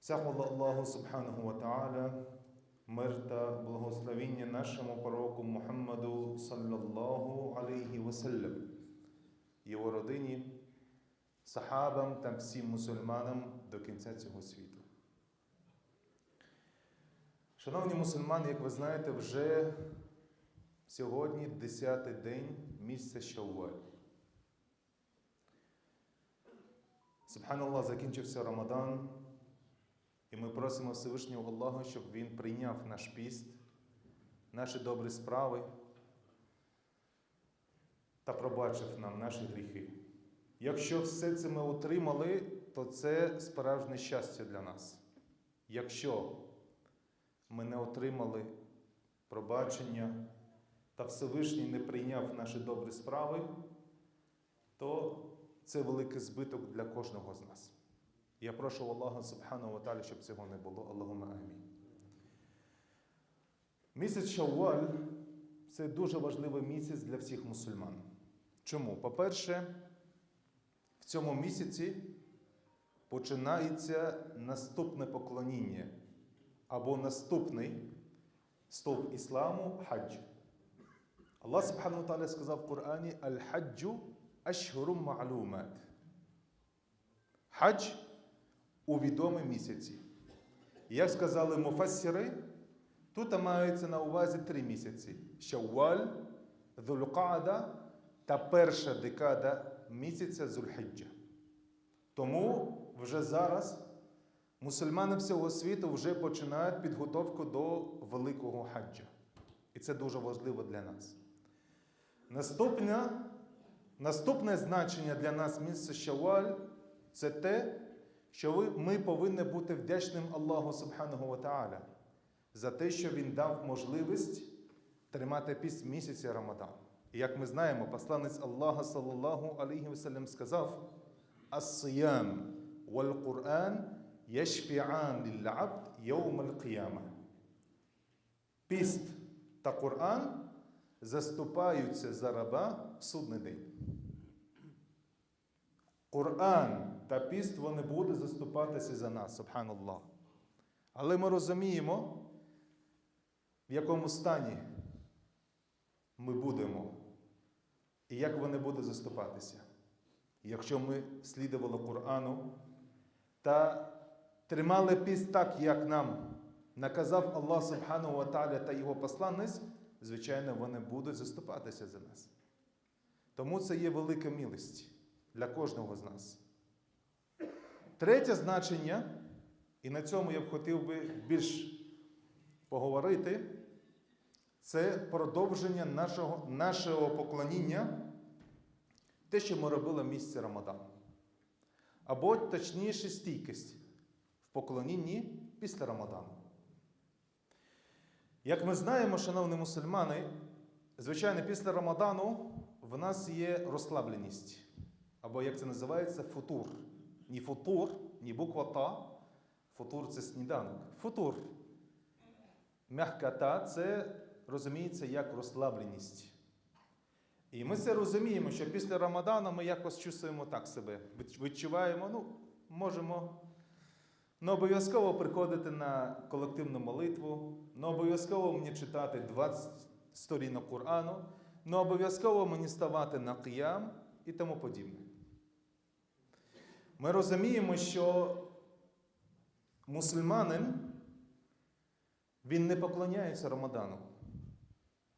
Вся хвала Аллаху Субханаху ва мир та благословіння нашому пророку Мухаммаду саллаллаху алейхі ваsallam, його родині, сахабам та всім мусульманам до кінця цього світу. Шановні мусульмани, як ви знаєте, вже сьогодні 10-й день місяця Шавваль. Субханаллах, закінчився Рамадан, і ми просимо Всевишнього Аллаха, щоб Він прийняв наш піст, наші добрі справи та пробачив нам наші гріхи. Якщо все це ми отримали, то це справжнє щастя для нас. Якщо ми не отримали пробачення та Всевишній не прийняв наші добрі справи, то це великий збиток для кожного з нас. Я прошу Аллаха Субхану ва Та'ala, щоб цього не було. Аллахума амінь. Місяць Шавваль – це дуже важливий місяць для всіх мусульман. Чому? По-перше, в цьому місяці починається наступне поклоніння або наступний стовп ісламу хадж. Аллах Субхану ва сказав в Корані Аль-хаджу ашхурум ма'лумат. Хадж у відомі місяці. Як сказали муфассіри, тут мається на увазі три місяці: Шавваль, Dhul-Qa'da та перша декада місяця Зульхиджа. Тому вже зараз мусульмани всього світу вже починають підготовку до великого хаджа. І це дуже важливо для нас. Наступне, наступне значення для нас місяця Шавваль – це те, що ми повинні бути вдячним Аллаху Субхану ва Ta'ala за те, що Він дав можливість тримати піст місяця Рамадан. І як ми знаємо, посланець Аллаха саллаллаху алейхі вассалям сказав: Ас-сиям вал Qur'an яшфі'ан ліл'абд йоум аль-қияма. Піст та Коран заступаються за раба в судний день. Коран та піст вони будуть заступатися за нас, субханаллах. Але ми розуміємо, в якому стані ми будемо і як вони будуть заступатися. Якщо ми слідували Корану та тримали піст так, як нам наказав Аллах Субхану ва та його посланець, звичайно, вони будуть заступатися за нас. Тому це є велика милість для кожного з нас. Третє значення, і на цьому я б хотів би більш поговорити, це продовження нашого, нашого поклоніння, те, що ми робили в місяці Рамадан. Або точніше стійкість в поклонінні після Рамадану. Як ми знаємо, шановні мусульмани, звичайно, після Рамадану в нас є розслабленість, або як це називається, футур. Ні футур, ні буква Та. Футур це сніданок. Футур. Мягка та це розуміється як розслабленість. І ми це розуміємо, що після Рамадану ми якось чувствуємо так себе. Відчуваємо, ну, можемо не обов'язково приходити на колективну молитву, не обов'язково мені читати 20 сторінок Корану, не обов'язково мені ставати на киям і тому подібне. Ми розуміємо, що мусульманин він не поклоняється Рамадану.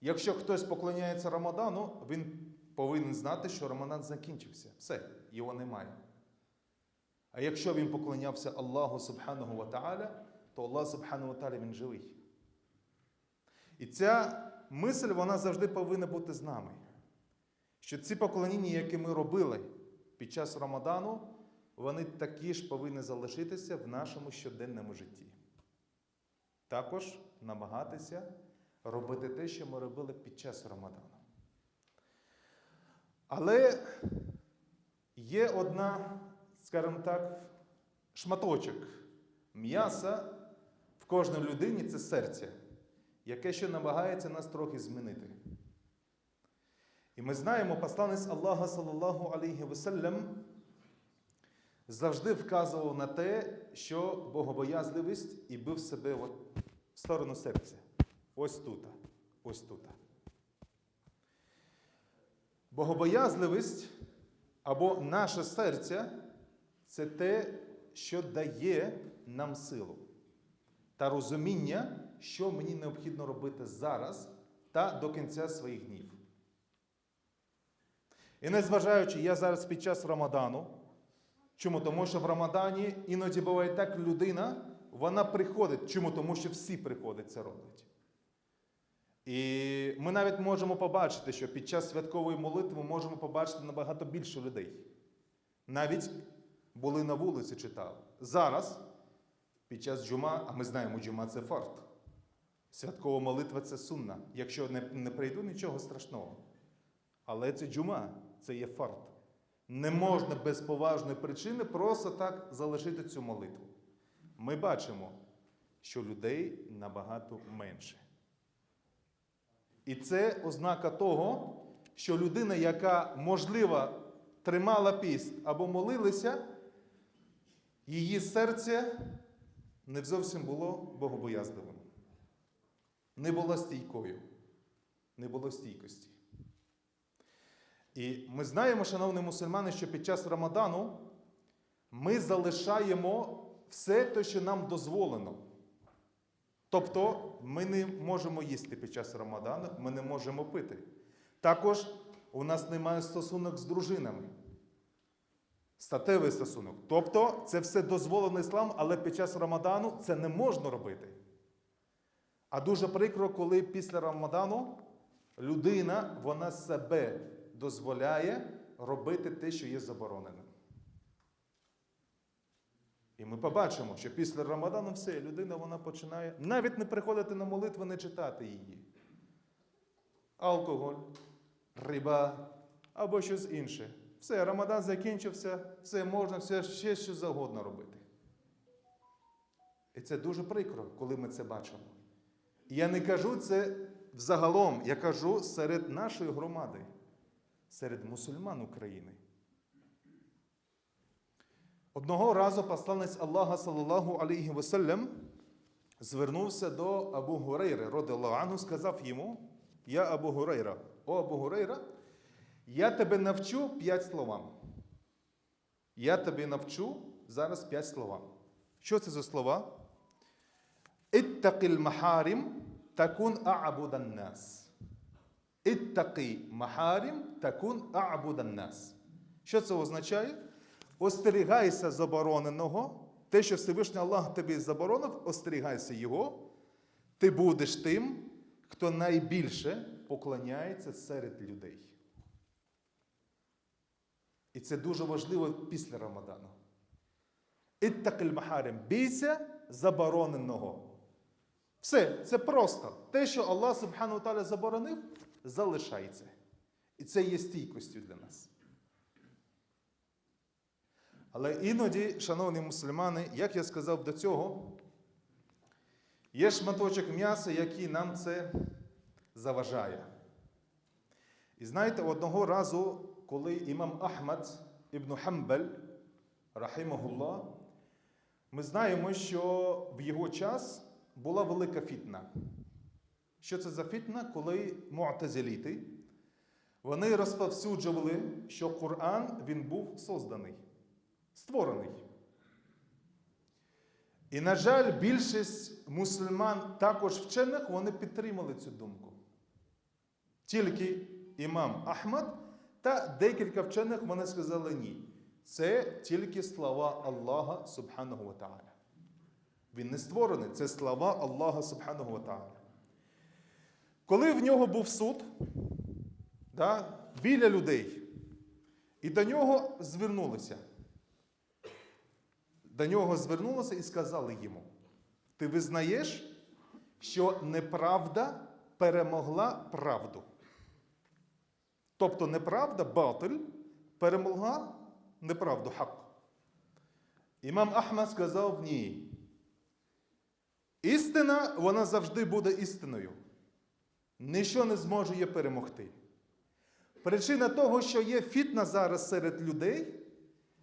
Якщо хтось поклоняється Рамадану, він повинен знати, що Рамадан закінчився. Все, його немає. А якщо він поклонявся Аллаху Субхану ва Ta'ala, то Аллах Субхану ва Ta'ala він живий. І ця мисль, вона завжди повинна бути з нами. Що ці поклоніння, які ми робили під час Рамадану, вони такі ж повинні залишитися в нашому щоденному житті. Також намагатися робити те, що ми робили під час Рамадану. Але є одна, скажімо так, шматочок м'яса в кожній людині це серце, яке ще намагається нас трохи змінити. І ми знаємо, посланець Аллаха, саллаллаху алейхи ваsallam, завжди вказував на те, що богобоязливість і бив себе от в сторону серця. Ось тут, ось тут. Богобоязливість або наше серце це те, що дає нам силу та розуміння, що мені необхідно робити зараз та до кінця своїх днів. І незважаючи, я зараз під час Рамадану. Чому? Тому що в Рамадані іноді буває так, людина, вона приходить. Чому? Тому що всі приходять це роблять. І ми навіть можемо побачити, що під час святкової молитви можемо побачити набагато більше людей. Навіть були на вулиці, читали. Зараз, під час джума, а ми знаємо, джума це фарт. Святкова молитва це сунна. Якщо не, не прийду, нічого страшного. Але це джума, це є фарт. Не можна без поважної причини просто так залишити цю молитву. Ми бачимо, що людей набагато менше. І це ознака того, що людина, яка, можливо, тримала піст або молилася, її серце не зовсім було богобоязливим. Не було стійкою, не було стійкості. І ми знаємо, шановні мусульмани, що під час Рамадану ми залишаємо все те, що нам дозволено. Тобто ми не можемо їсти під час Рамадану, ми не можемо пити. Також у нас немає стосунок з дружинами. Статевий стосунок. Тобто це все дозволено ісламом, але під час Рамадану це не можна робити. А дуже прикро, коли після Рамадану людина вона себе дозволяє робити те, що є забороненим. І ми побачимо, що після Рамадану все, людина вона починає навіть не приходити на молитву, не читати її. Алкоголь, риба або щось інше. Все, Рамадан закінчився, все можна, все ще що завгодно робити. І це дуже прикро, коли ми це бачимо. Я не кажу це взагалом, я кажу серед нашої громади, серед мусульман України. Одного разу посланець Аллаха, саллаллаху алейхі ваsallam, звернувся до Абу Гурейри, родилlahu анху, сказав йому: Я Абу Гурейра, о Абу Гурейра, я тебе навчу п'ять словам. Я тебе навчу зараз п'ять словам. Що це за слова? Іттақил махарім такун а'будан нас. Іттақи махарім такун а'будан нас. Що це означає? Остерігайся забороненого, те, що Всевишній Аллах тобі заборонив, остерігайся його, ти будеш тим, хто найбільше поклоняється серед людей. І це дуже важливо після Рамадану. Іттакель махарим. Бійся забороненого. Все, це просто. Те, що Аллах Субхану Таля заборонив, залишається. І це є стійкостю для нас. Але іноді, шановні мусульмани, як я сказав до цього, є шматочок м'яса, який нам це заважає. І знаєте, одного разу, коли імам Ахмад ібн Хамбаль, рахимахулlah, ми знаємо, що в його час була велика фітна. Що це за фітна, коли му'тазиліти, вони розповсюджували, що Коран він був созданий створений. І, на жаль, більшість мусульман, також вчених, вони підтримали цю думку. Тільки імам Ахмад та декілька вчених вони сказали ні. Це тільки слова Аллаха Субханого Та'аля. Він не створений, це слова Аллаха Субханого Та'аля. Коли в нього був суд да, біля людей, і до нього звернулися до нього звернулися і сказали йому: Ти визнаєш, що неправда перемогла правду. Тобто неправда, батиль, перемогла неправду хак. Імам Ахмад сказав ні. Істина, вона завжди буде істиною. Ніщо не зможе її перемогти. Причина того, що є фітна зараз серед людей,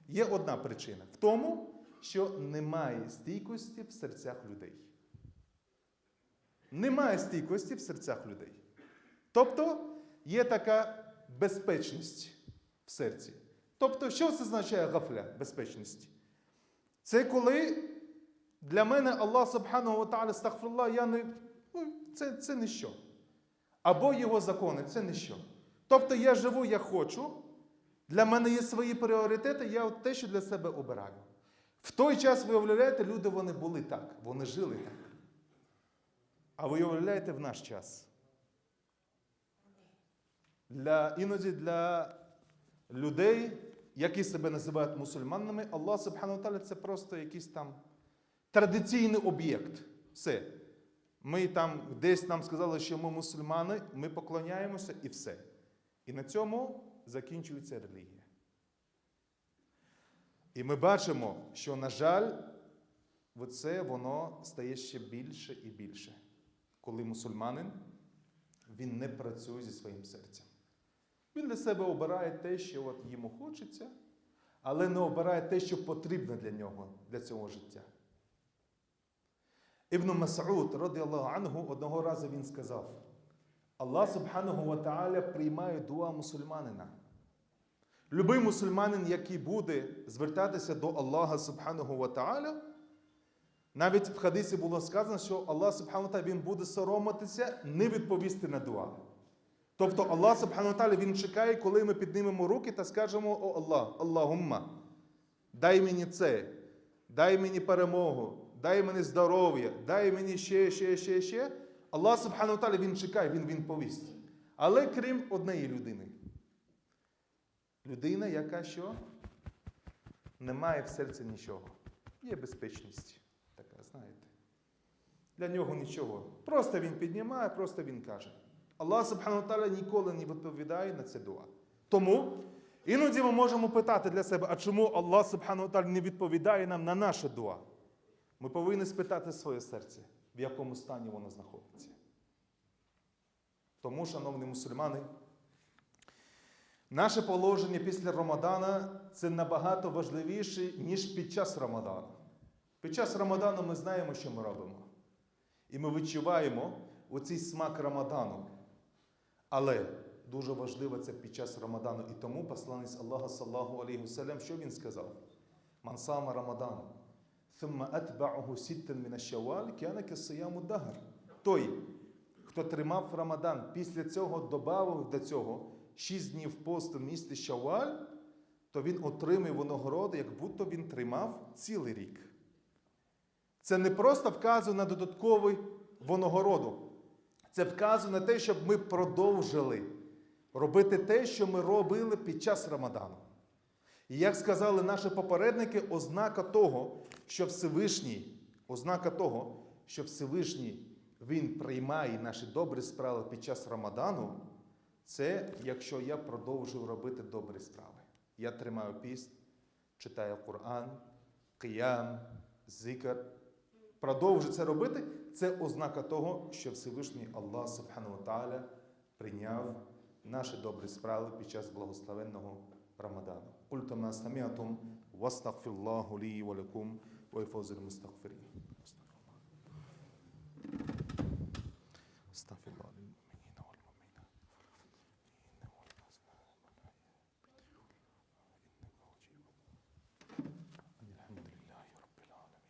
Є одна причина в тому, що немає стійкості в серцях людей. Немає стійкості в серцях людей. Тобто є така безпечність в серці. Тобто, що це означає гафля, безпечність? Це коли для мене Аллах Субхану ва Та'аля, я не, ну, це, це не. Або його закони це не що. Тобто я живу, я хочу. Для мене є свої пріоритети, я те, що для себе обираю. В той час, ви уявляєте, люди вони були так, вони жили так. А ви уявляєте в наш час. Для, іноді для людей, які себе називають мусульманами, Аллах Субхану Таля це просто якийсь там традиційний об'єкт. Все. Ми там десь нам сказали, що ми мусульмани, ми поклоняємося і все. І на цьому закінчується релігія. І ми бачимо, що, на жаль, це воно стає ще більше і більше, коли мусульманин він не працює зі своїм серцем. Він для себе обирає те, що от йому хочеться, але не обирає те, що потрібно для нього, для цього життя. Ібн Мас'уд, радіаллаху анху, одного разу він сказав: Аллах Субханаху ва приймає дуа мусульманина. Любий мусульманин, який буде звертатися до Аллаха Субханаху ва навіть в хадисі було сказано, що Аллах Субхану Та'аля він буде соромитися не відповісти на дуа. Тобто Аллах Субхану Та'аля він чекає, коли ми піднімемо руки та скажемо: О Аллах, Аллахумма, дай мені це, дай мені перемогу, дай мені здоров'я, дай мені ще, ще, ще, ще. Аллах Субхану Та'аля він чекає, він відповість. Але крім однієї людини. Людина, яка що не має в серці нічого. Є безпечність така, знаєте. Для нього нічого. Просто він піднімає, просто він каже. Аллах Субхану Таля ніколи не відповідає на це дуа. Тому іноді ми можемо питати для себе, а чому Аллах Субхану Таля не відповідає нам на наше дуа? Ми повинні спитати своє серце, в якому стані воно знаходиться. Тому, шановні мусульмани, наше положення після Рамадана це набагато важливіше, ніж під час Рамадану. Під час Рамадану ми знаємо, що ми робимо. І ми відчуваємо оцей смак Рамадану. Але дуже важливо це під час Рамадану. І тому посланець Аллаха, саллаху алейхи вассалям, що він сказав? Ман сама Рамадан, ثم أتبعه ستا من الشوال كان كصيام الدهر. Той, хто тримав Рамадан, після цього додав до цього 6 днів посту в місті Шаваль, то він отримує винагороду, як будто він тримав цілий рік. Це не просто вказує на додаткову винагороду. Це вказує на те, щоб ми продовжили робити те, що ми робили під час Рамадану. І як сказали наші попередники, ознака того, що Всевишній, ознака того, що Всевишній Він приймає наші добрі справи під час Рамадану, це якщо я продовжую робити добрі справи. Я тримаю піст, читаю Коран, киям, зикр. Продовжую це робити, це ознака того, що Всевишній Аллах Субхану Тааля прийняв наші добрі справи під час благословенного Рамадану. قلت ما سمعتم واستغفر الله لي ولكم ويفوز المستغفرين. استغفر الله للمؤمنين والمؤمنات. الحمد لله رب العالمين.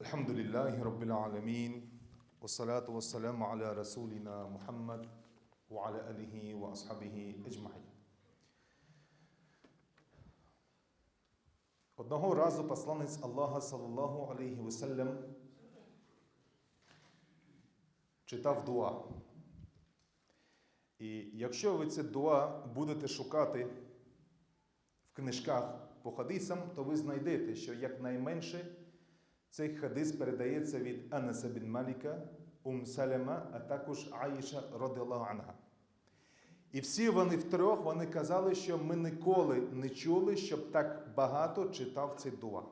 الحمد لله رب العالمين. والصلاة والسلام على رسولنا محمد وعلى آله وأصحابه أجمعين. Одного разу посланець Аллаха, саллаллаху алейхи вассалям, читав дуа. І якщо ви це дуа будете шукати в книжках по хадисам, то ви знайдете, що якнайменше цей хадис передається від Анаса бін Маліка, Ум Салема, а також Аїша радилlahu анха. І всі вони втрьох вони казали, що ми ніколи не чули, щоб так багато читав цей дуа.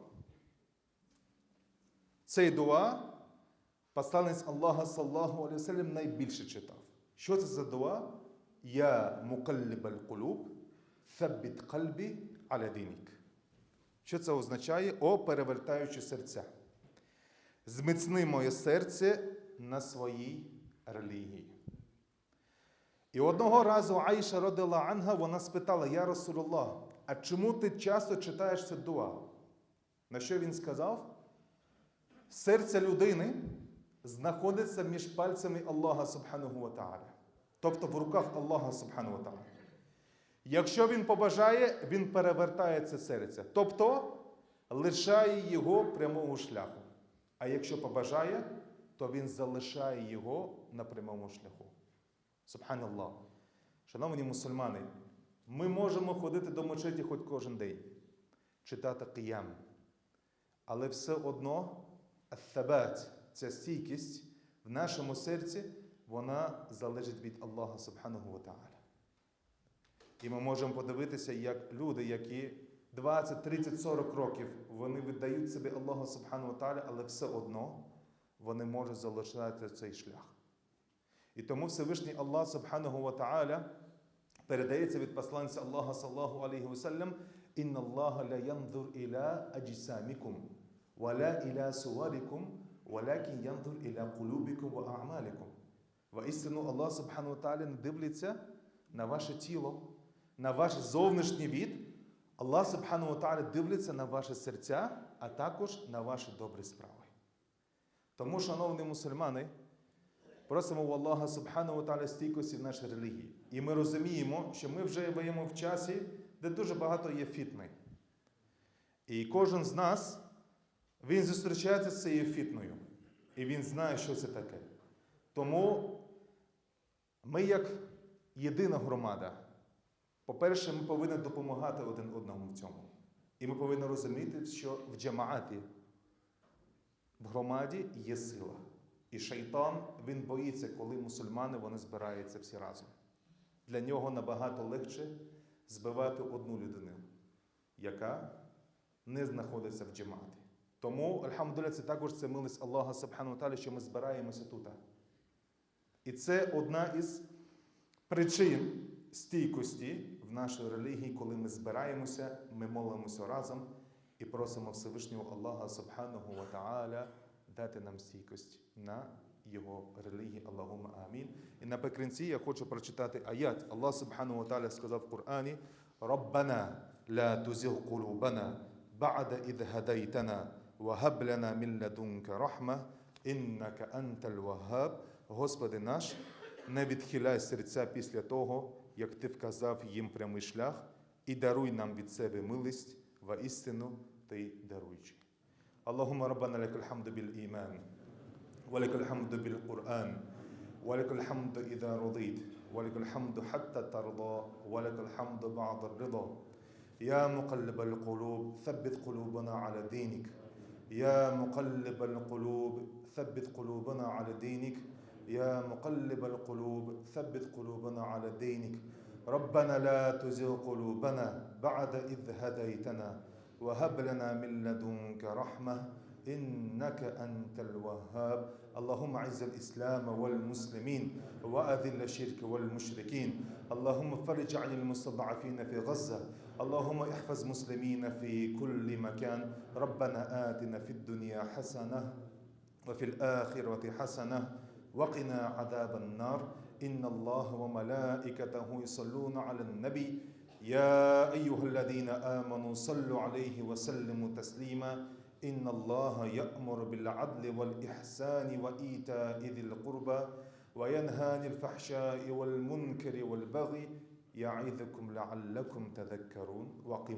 Цей дуа посланець Аллаха саллаху алейhi найбільше читав. Що це за дуа? Я мукаллиб аль-кулуб, qalbi ala dinik. Що це означає? О, перевертаючи серця. Зміцни моє серце на своїй релігії. І одного разу Аїша родила Анга, вона спитала: Я Расулулlah, а чому ти часто читаєш це дуа? На що він сказав? Серце людини знаходиться між пальцями Аллаха Субханаху ва Ta'ala. Тобто в руках Аллаха Субхану Ta'ala. Якщо він побажає, він перевертає це серце. Тобто лишає його прямого шляху. А якщо побажає, то він залишає його на прямому шляху. Субханаллах. Шановні мусульмани, ми можемо ходити до мечеті хоч кожен день, читати киям. Але все одно аттабат, ця стійкість в нашому серці, вона залежить від Аллаха Субханаhu ва. І ми можемо подивитися, як люди, які 20, 30, 40 років вони віддають себе Аллаху Субхану ва але все одно вони можуть залишати цей шлях. І тому Всевишній Аллах Субхану ва Ta'ala передається від посланця Аллаха саллаху алейхи вассалям «Інна Аллаха ла янзур іла аджсамікум, вала іла суварикум, валякін янзур іла кулубікум ва а'малікум». Воістину Аллах Субхану ва Ta'ala не дивиться на ваше тіло, на ваш зовнішній від. Аллах Субхану ва Ta'ala дивиться на ваші серця, а також на ваші добрі справи. Тому, шановні мусульмани, просимо у Аллаха Субхану Ta'ala стійкості в нашій релігії. І ми розуміємо, що ми вже живемо в часі, де дуже багато є фітни. І кожен з нас, він зустрічається з цією фітною. І він знає, що це таке. Тому ми, як єдина громада, по-перше, ми повинні допомагати один одному в цьому. І ми повинні розуміти, що в джамааті, в громаді є сила. І шайтан, він боїться, коли мусульмани вони збираються всі разом. Для нього набагато легше збивати одну людину, яка не знаходиться в джамааті. Тому, альхамдуля, це також це милість Аллаха Субхану Талі, що ми збираємося тут. І це одна із причин стійкості в нашій релігії, коли ми збираємося, ми молимося разом і просимо Всевишнього Аллаха ва Ta'ala дати нам стійкость на його релігії. Аллахума амін. І наприкінці я хочу прочитати аят. Аллах Субхану ва Таля сказав в Корані: Раббана ла тузіг кулубана, ба'да ідh гадайтана, вагаб лана рахма, іннака анталь вагаб. Господи наш, не відхиляй серця після того, як ти вказав їм прямий шлях, і даруй нам від себе милість, воістину ти даруючий. Rabbana lakal hamdu bil iman, ولك الحمد بالقرآن ولك الحمد إذا رضيت ولك الحمد حتى ترضى ولك الحمد بعد الرضا. يا مقلب القلوب ثبت قلوبنا على دينك. يا مقلب القلوب ثبت قلوبنا على دينك. يا مقلب القلوب ثبت قلوبنا على دينك. ربنا لا تزغ قلوبنا بعد إذ هديتنا. وهب لنا من لدنك رحمة إنك أنت الوهاب. اللهم أعز الإسلام والمسلمين وأذل الشرك والمشركين. اللهم فرج عن المستضعفين في غزة. اللهم احفظ مسلمين في كل مكان. ربنا آتنا في الدنيا حسنة وفي الآخرة حسنة وقنا عذاب النار. إن الله وملائكته يصلون على النبي يا أيها الذين آمنوا صلوا عليه وسلموا تسليما. إن الله يأمر بالعدل والإحسان وإيتاء ذي القربى وينهى عن الفحشاء والمنكر والبغي يعظكم لعلكم تذكرون. وقم